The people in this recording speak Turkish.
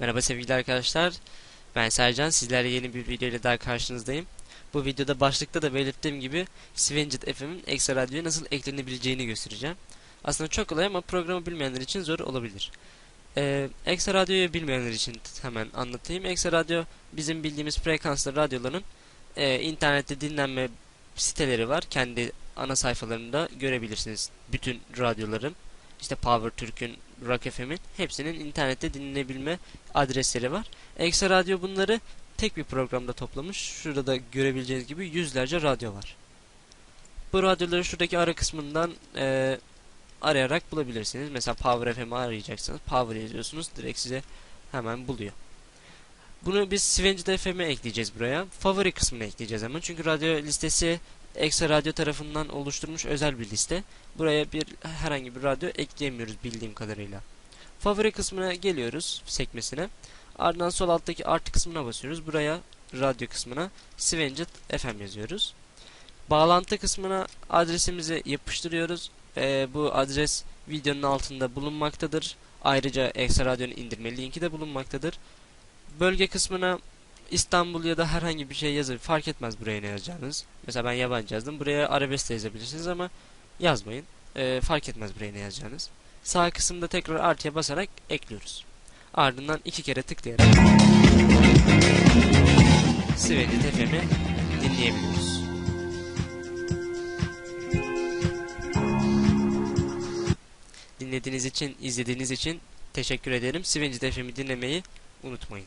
Merhaba sevgili arkadaşlar. Ben Sercan. Sizlerle yeni bir video ile daha karşınızdayım. Bu videoda başlıkta da belirttiğim gibi Svenjet FM'in Extra Radyo'ya nasıl eklenebileceğini göstereceğim. Aslında çok kolay ama programı bilmeyenler için zor olabilir. Ee, Extra Radyo'yu bilmeyenler için hemen anlatayım. Extra Radyo bizim bildiğimiz frekanslı radyoların e, internette dinlenme siteleri var. Kendi ana sayfalarında görebilirsiniz bütün radyoların. İşte Power Türk'ün, Rock FM'in hepsinin internette dinlenebilme adresleri var. Extra Radyo bunları tek bir programda toplamış. Şurada da görebileceğiniz gibi yüzlerce radyo var. Bu radyoları şuradaki ara kısmından e, arayarak bulabilirsiniz. Mesela Power FM'i arayacaksınız. Power yazıyorsunuz. Direkt size hemen buluyor. Bunu biz Svenjet FM'e ekleyeceğiz buraya. Favori kısmına ekleyeceğiz hemen. Çünkü radyo listesi Extra Radyo tarafından oluşturmuş özel bir liste. Buraya bir herhangi bir radyo ekleyemiyoruz bildiğim kadarıyla. Favori kısmına geliyoruz sekmesine. Ardından sol alttaki artı kısmına basıyoruz. Buraya radyo kısmına Svenjet FM yazıyoruz. Bağlantı kısmına adresimizi yapıştırıyoruz. Ee, bu adres videonun altında bulunmaktadır. Ayrıca Extra Radyo'nun indirme linki de bulunmaktadır. Bölge kısmına İstanbul ya da herhangi bir şey yazın. Fark etmez buraya ne yazacağınız. Mesela ben yabancı yazdım. Buraya arabesk de yazabilirsiniz ama yazmayın. Ee, fark etmez buraya ne yazacağınız. Sağ kısımda tekrar artıya basarak ekliyoruz. Ardından iki kere tıklayarak Svenjet FM'i dinleyebiliyoruz. Dinlediğiniz için, izlediğiniz için teşekkür ederim. Svenjet FM'i dinlemeyi unutmayın.